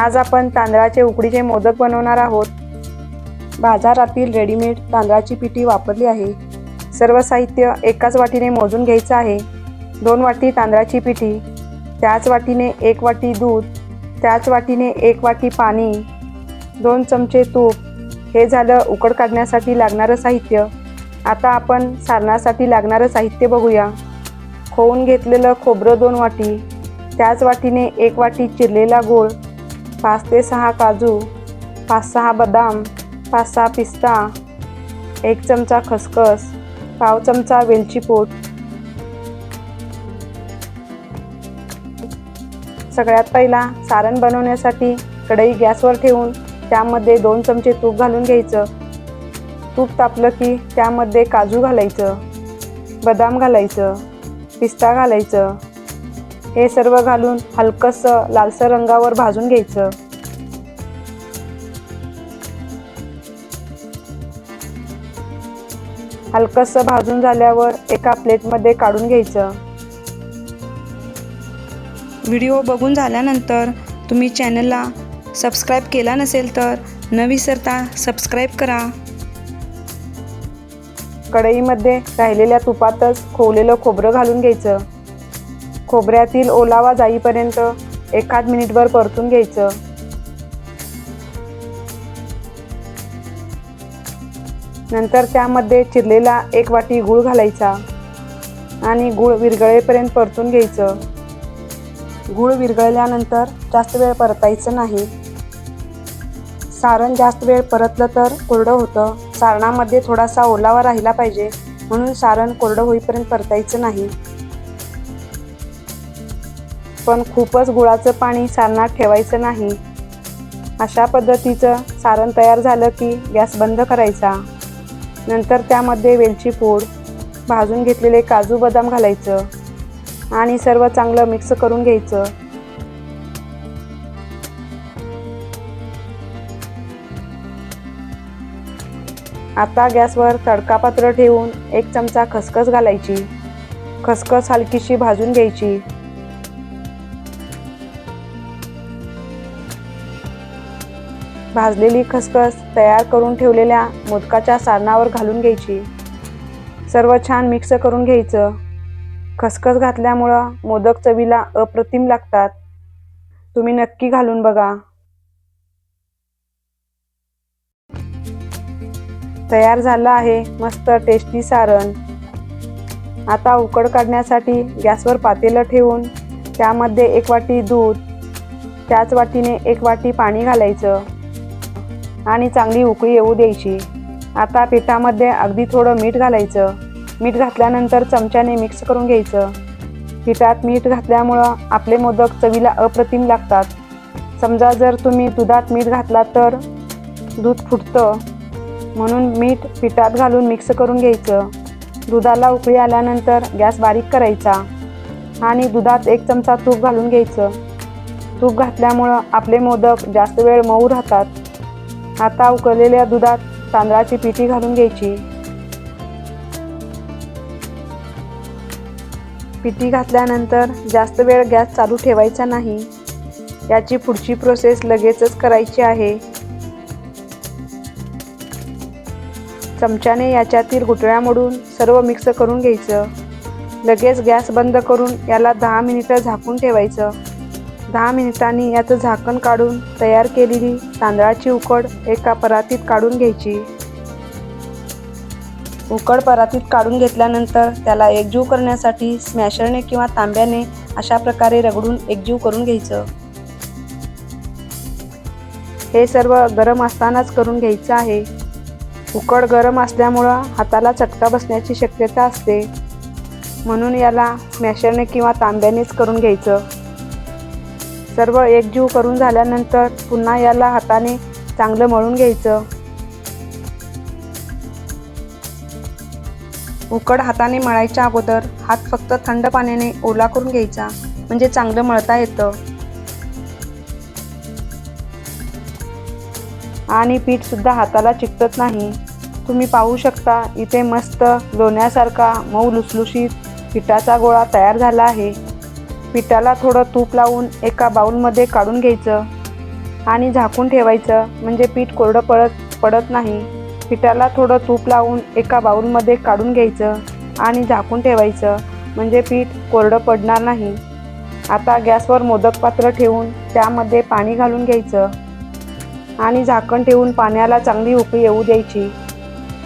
आज आपण तांदळाचे उकडीचे मोदक बनवणार आहोत. बाजारातील रेडीमेड तांदळाची पिठी वापरली आहे. सर्व साहित्य एकाच वाटीने मोजून घ्यायचं आहे. दोन वाटी तांदळाची पिठी त्याच वाटीने एक वाटी दूध त्याच वाटीने एक वाटी पाणी दोन चमचे तूप. हे झालं उकड काढण्यासाठी लागणारं साहित्य. आता आपण सारणासाठी लागणारं साहित्य बघूया. खोवून घेतलेलं खोबरं दोन वाटी त्याच वाटीने एक वाटी चिरलेला गूळ पाच ते सहा काजू पाच सहा बदाम पाच सहा पिस्ता एक चमचा खसखस पाव चमचा वेलची पूड सगळ्यात पहिला सारण बनवण्यासाठी कढई गॅसवर ठेवून त्यामध्ये दोन चमचे तूप घालून घ्यायचं. तूप तापलं की त्यामध्ये काजू घालायचं बदाम घालायचं पिस्ता घालायचं हे सर्व घालून हलकंसं लालसर रंगावर भाजून घ्यायचं. हलकंसं भाजून झाल्यावर एका प्लेटमध्ये काढून घ्यायचं. व्हिडिओ बघून झाल्यानंतर तुम्ही चॅनलला सबस्क्राईब केला नसेल तर न विसरता सबस्क्राईब करा. कढईमध्ये राहिलेल्या तुपातच खोवलेलं खोबरं घालून घ्यायचं. खोबऱ्यातील ओलावा जाईपर्यंत एखाद मिनिटभर परतून घ्यायचं. नंतर त्यामध्ये चिरलेला एक वाटी गूळ घालायचा आणि गूळ विरघळेपर्यंत परतून घ्यायचं. गूळ विरघळल्यानंतर जास्त वेळ परतायचं नाही. सारण जास्त वेळ परतलं तर कोरडं होतं. सारणामध्ये थोडासा ओलावा राहिला पाहिजे म्हणून सारण कोरडं होईपर्यंत परतायचं नाही. पण खूपच गुळाचं पाणी सारणात ठेवायचं नाही. अशा पद्धतीचं सारण तयार झालं की गॅस बंद करायचा. नंतर त्यामध्ये वेलची पूड भाजून घेतलेले काजू बदाम घालायचं आणि सर्व चांगलं मिक्स करून घ्यायचं. आता गॅसवर तडकापात्र ठेवून एक चमचा खसखस घालायची. खसखस हलकीशी भाजून घ्यायची. भाजलेली खसखस तयार करून ठेवलेल्या मोदकाच्या सारणावर घालून घ्यायची. सर्व छान मिक्स करून घ्यायचं. खसखस घातल्यामुळं मोदक चवीला अप्रतिम लागतात. तुम्ही नक्की घालून बघा. तयार झालं आहे मस्त टेस्टी सारण. आता उकड काढण्यासाठी गॅसवर पातेलं ठेवून त्यामध्ये एक वाटी दूध त्याच वाटीने एक वाटी पाणी घालायचं. आणि चांगली उकळी येऊ द्यायची. आता पिठामध्ये अगदी थोडं मीठ घालायचं. मीठ घातल्यानंतर चमच्याने मिक्स करून घ्यायचं. पिठात मीठ घातल्यामुळं आपले मोदक चवीला अप्रतिम लागतात. समजा जर तुम्ही दुधात मीठ घातला तर दूध फुटतं. म्हणून मीठ पिठात घालून मिक्स करून घ्यायचं. दुधाला उकळी आल्यानंतर गॅस बारीक करायचा आणि दुधात एक चमचा तूप घालून घ्यायचं. तूप घातल्यामुळं आपले मोदक जास्त वेळ मऊ राहतात. आता उकळलेल्या दुधात तांदळाची पिठी घालून घ्यायची. पिठी घातल्यानंतर जास्त वेळ गॅस चालू ठेवायचा नाही. याची पुढची प्रोसेस लगेचच करायची आहे. चमच्याने याच्यातील गुटळ्या मोडून सर्व मिक्स करून घ्यायचं. लगेच गॅस बंद करून याला दहा मिनिटं झाकून ठेवायचं. दहा मिनिटांनी याचं झाकण काढून तयार केलेली तांदळाची उकड एका परातीत काढून घ्यायची. उकड परातीत काढून घेतल्यानंतर त्याला एकजीव करण्यासाठी स्मॅशरने किंवा तांब्याने अशा प्रकारे रगडून एकजीव करून घ्यायचं. हे सर्व गरम असतानाच करून घ्यायचं आहे. उकड गरम असल्यामुळं हाताला चटका बसण्याची शक्यता असते. म्हणून याला स्मॅशरने किंवा तांब्यानेच करून घ्यायचं. सर्व एकजीव करून झाल्यानंतर पुन्हा याला हाताने चांगलं मळून घ्यायचं. उकड हाताने मळायच्या अगोदर हात फक्त थंड पाण्याने ओला करून घ्यायचा म्हणजे चांगलं मळता येतं. आणि पीठ सुद्धा हाताला चिकटत नाही. तुम्ही पाहू शकता इथे मस्त लोण्यासारखा मऊ लुसलुशीत पिठाचा गोळा तयार झाला आहे. पिठाला थोडं तूप लावून एका बाउलमध्ये काढून घ्यायचं. आणि झाकून ठेवायचं. म्हणजे पीठ कोरडं पडत पडत नाही. पिठाला थोडं तूप लावून एका बाउलमध्ये काढून घ्यायचं आणि झाकून ठेवायचं. म्हणजे पीठ कोरडं पडणार नाही. आता गॅसवर मोदक पात्र ठेवून त्यामध्ये पाणी घालून घ्यायचं. आणि झाकण ठेवून पाण्याला चांगली उकळी येऊ द्यायची.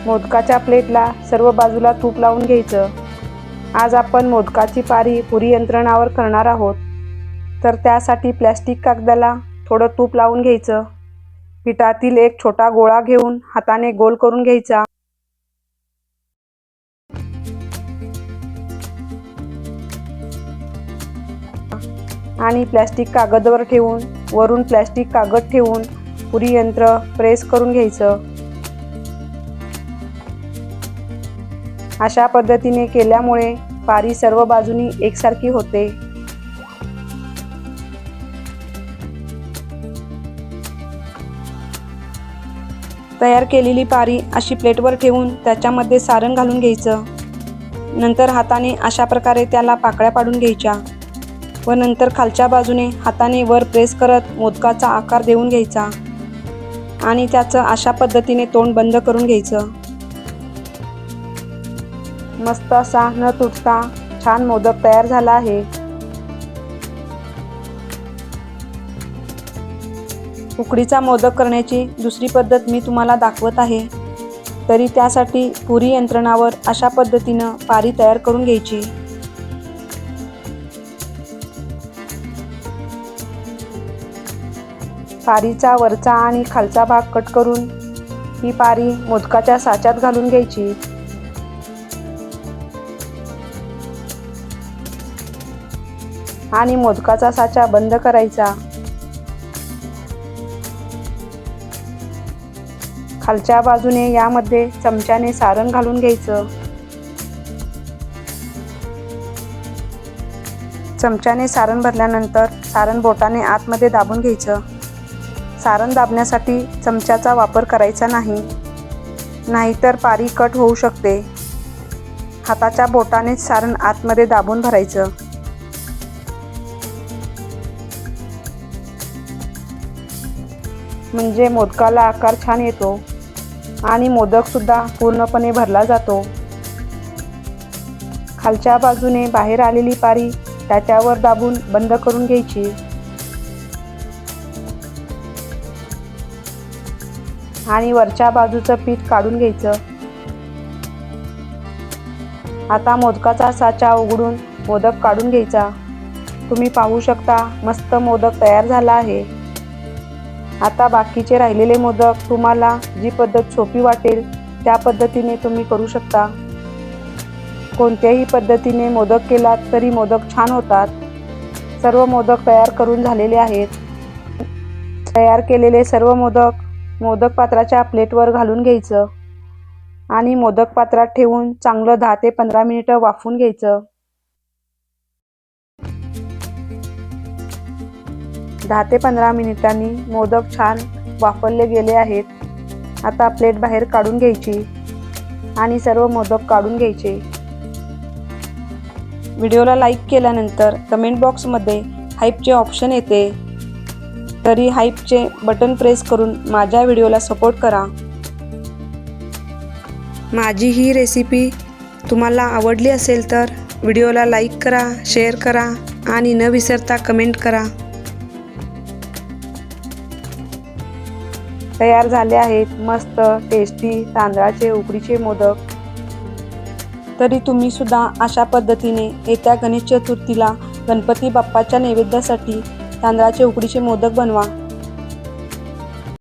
मोदकाच्या प्लेटला सर्व बाजूला तूप लावून घ्यायचं. आज आपण मोदकाची पारी पुरी यंत्रणावर करणार आहोत. तर त्यासाठी प्लॅस्टिक कागदाला थोडं तूप लावून घ्यायचं. पिठातील एक छोटा गोळा घेऊन हाताने गोल करून घ्यायचा. आणि प्लॅस्टिक कागदवर ठेवून वरून प्लॅस्टिक कागद ठेवून पुरी यंत्र प्रेस करून घ्यायचं. अशा पद्धतीने केल्यामुळे पारी सर्व बाजूनी एकसारखी होते. तयार केलेली पारी अशी प्लेटवर ठेवून त्याच्यामध्ये सारण घालून घ्यायचं. नंतर हाताने अशा प्रकारे त्याला पाकळ्या पाडून घ्यायच्या व नंतर खालच्या बाजूने हाताने वर प्रेस करत मोदकाचा आकार देऊन घ्यायचा आणि त्याचं अशा पद्धतीने तोंड बंद करून घ्यायचं. मस्त असा न तुटता छान मोदक तयार झाला आहे. उकडीचा मोदक करण्याची दुसरी पद्धत मी तुम्हाला दाखवत आहे. तरी त्यासाठी पुरी यंत्रणावर अशा पद्धतीनं पारी तयार करून घ्यायची. पारीचा वरचा आणि खालचा भाग कट करून ही पारी मोदकाच्या साच्यात घालून घ्यायची. आणि मोदकाचा साचा बंद करायचा. खालच्या बाजूने यामध्ये चमच्याने सारण घालून घ्यायचं. चमच्याने सारण भरल्यानंतर सारण बोटाने आतमध्ये दाबून घ्यायचं. सारण दाबण्यासाठी चमच्याचा वापर करायचा नाही. नाहीतर पारी कट होऊ शकते. हाताच्या बोटानेच सारण आतमध्ये दाबून भरायचं. म्हणजे मोदकाला आकार छान येतो. आणि मोदकसुद्धा पूर्णपणे भरला जातो. खालच्या बाजूने बाहेर आलेली पारी त्याच्यावर दाबून बंद करून घ्यायची. आणि वरच्या बाजूचं पीठ काढून घ्यायचं. आता मोदकाचा साचा उघडून मोदक काढून घ्यायचा. तुम्ही पाहू शकता मस्त मोदक तयार झाला आहे. आता बाकीचे राहिलेले मोदक तुम्हाला जी पद्धत सोपी वाटेल त्या पद्धतीने तुम्ही करू शकता. कोणत्याही पद्धतीने मोदक केलात तरी मोदक छान होतात. सर्व मोदक तयार करून झालेले आहेत. तयार केलेले सर्व मोदक मोदक पात्राच्या प्लेटवर घालून घ्यायचं आणि मोदक पात्रात ठेवून चांगलं दहा ते पंधरा मिनिटं वाफवून घ्यायचं. दहा ते पंधरा मिनिटांनी मोदक छान वाफरले गेले आहेत. आता प्लेट बाहेर काढून घ्यायची आणि सर्व मोदक काढून घ्यायचे. व्हिडिओला लाईक केल्यानंतर कमेंट बॉक्समध्ये हाईपचे ऑप्शन येते. तरी हाईपचे बटन प्रेस करून माझ्या व्हिडिओला सपोर्ट करा. माझी ही रेसिपी तुम्हाला आवडली असेल तर व्हिडिओला लाईक करा शेअर करा आणि न विसरता कमेंट करा. तयार झाले आहेत. मस्त टेस्टी तांदळाचे उकडीचे मोदक. तरी तुम्ही सुद्धा अशा पद्धतीने येत्या गणेश चतुर्थीला गणपती बाप्पाच्या नैवेद्यासाठी तांदळाचे उकडीचे मोदक बनवा.